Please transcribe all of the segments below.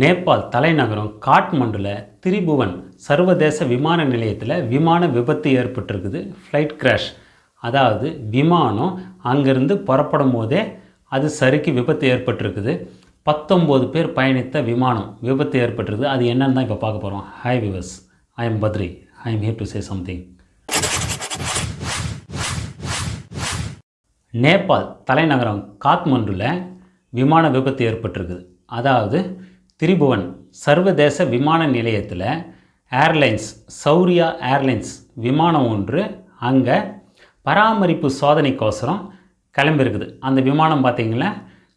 நேபாள் தலைநகரம் காட்மண்டுல திரிபுவன் சர்வதேச விமான நிலையத்தில் விமான விபத்து ஏற்பட்டிருக்குது ஃப்ளைட் கிராஷ் அதாவது விமானம் அங்கேருந்து புறப்படும் போதே அது சறுக்கி விபத்து ஏற்பட்டிருக்குது. பத்தொம்போது பேர் பயணித்த விமானம் விபத்து ஏற்பட்டிருக்குது. அது என்னன்னு தான் இப்போ பார்க்க போகிறோம் hi viewers I am Badri I am here to say something Nepal தலைநகரம் காத்மண்டுல விமான விபத்து ஏற்பட்டிருக்குது. அதாவது திரிபுவன் சர்வதேச விமான நிலையத்தில் ஏர்லைன்ஸ் சௌரியா ஏர்லைன்ஸ் விமானம் ஒன்று அங்கே பராமரிப்பு சோதனைக்கோசரம் கிளம்பியிருக்குது அந்த விமானம் பார்த்தீங்களா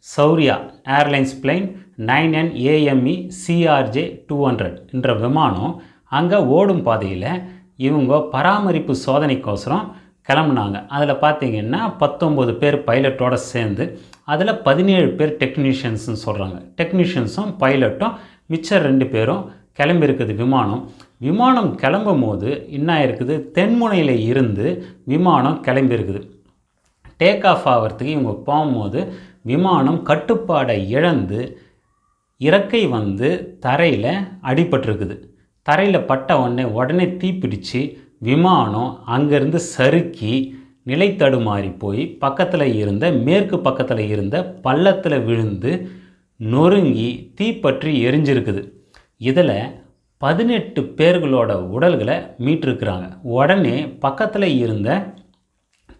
Saurya airlines plane nine N AME CRJ two hundred என்ற விமானம் அங்கே ஓடும் பாதையில் இவங்க பராமரிப்பு சோதனைக்கோசரம் கிளம்புனாங்க. அதில் பார்த்திங்கன்னா பத்தொம்பது பேர் பைலட்டோடு சேர்ந்து அதில் பதினேழு பேர் டெக்னீஷியன்ஸ்னு சொல்கிறாங்க டெக்னீஷியன்ஸும் பைலட்டும் மிச்சர் ரெண்டு பேரும் கிளம்பியிருக்குது விமானம். விமானம் கிளம்பும் போது என்ன இருக்குது தென்முனையில் இருந்து விமானம் கிளம்பியிருக்குது. டேக் ஆஃப் ஆகிறதுக்கு இவங்க போகும்போது விமானம் கட்டுப்பாடை இழந்து இறக்கை வந்து தரையில் அடிபட்டிருக்குது. தரையில் பட்ட உடனே உடனே தீப்பிடிச்சு விமானம் அங்கேருந்து சறுக்கி நிலை தடுமாறி போய் பக்கத்தில் இருந்த மேற்கு பக்கத்தில் இருந்த பள்ளத்தில் விழுந்து நொறுங்கி தீப்பற்றி எரிஞ்சிருக்குது. இதில் பதினெட்டு பேர்களோட உடல்களை மீட்டிருக்கிறாங்க. உடனே பக்கத்தில் இருந்த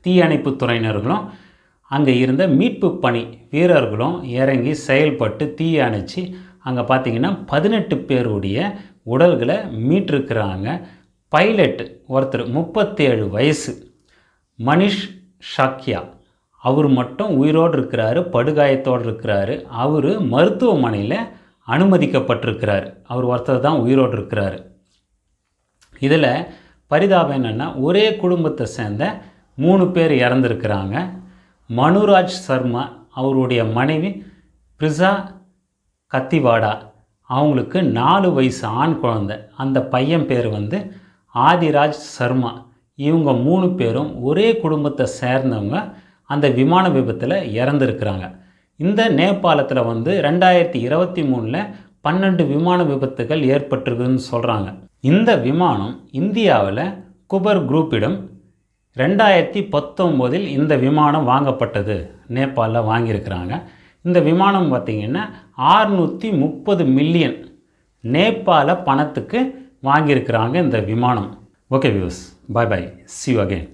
தீயணைப்பு துறையினர்களும் அங்கே இருந்த மீட்பு பணி வீரர்களும் இறங்கி செயல்பட்டு தீயணைச்சி அங்கே பார்த்தீங்கன்னா பதினெட்டு பேருடைய உடல்களை மீட்டிருக்கிறாங்க. பைலட் ஒருத்தர் முப்பத்தேழு வயசு. மனிஷ் ஷாக்கியா. அவர் மட்டும் உயிரோடு இருக்கிறாரு படுகாயத்தோடு இருக்கிறாரு. அவர் மருத்துவமனையில் அனுமதிக்கப்பட்டிருக்கிறார். அவர் ஒருத்தர் தான் உயிரோடு இருக்கிறாரு. இதில் பரிதாபம் என்னென்னா ஒரே குடும்பத்தை சேர்ந்த மூணு பேர் இறந்துருக்கிறாங்க. மனுராஜ் சர்மா அவருடைய மனைவி பிரிசா கத்திவாடா. அவங்களுக்கு நாலு வயசு ஆண் குழந்தை. அந்த பையன் பேர் வந்து ஆதிராஜ் சர்மா. இவங்க மூணு பேரும் ஒரே குடும்பத்தை சேர்ந்தவங்க அந்த விமான விபத்தில் இறந்துருக்கிறாங்க. இந்த நேபாளத்தில் வந்து ரெண்டாயிரத்தி இருபத்தி மூணில் பன்னெண்டு விமான விபத்துகள் ஏற்பட்டிருக்குதுன்னு சொல்கிறாங்க இந்த விமானம் இந்தியாவில் குபர் குரூப்பிடம் ரெண்டாயிரத்தி பத்தொம்போதில் இந்த விமானம் வாங்கப்பட்டது. நேபாளில் வாங்கியிருக்கிறாங்க. இந்த விமானம் பார்த்திங்கன்னா ஆறுநூற்றி முப்பது மில்லியன் நேபாள பணத்துக்கு வாங்கியிருக்கிறாங்க இந்த விமானம். Okay viewers bye bye see you again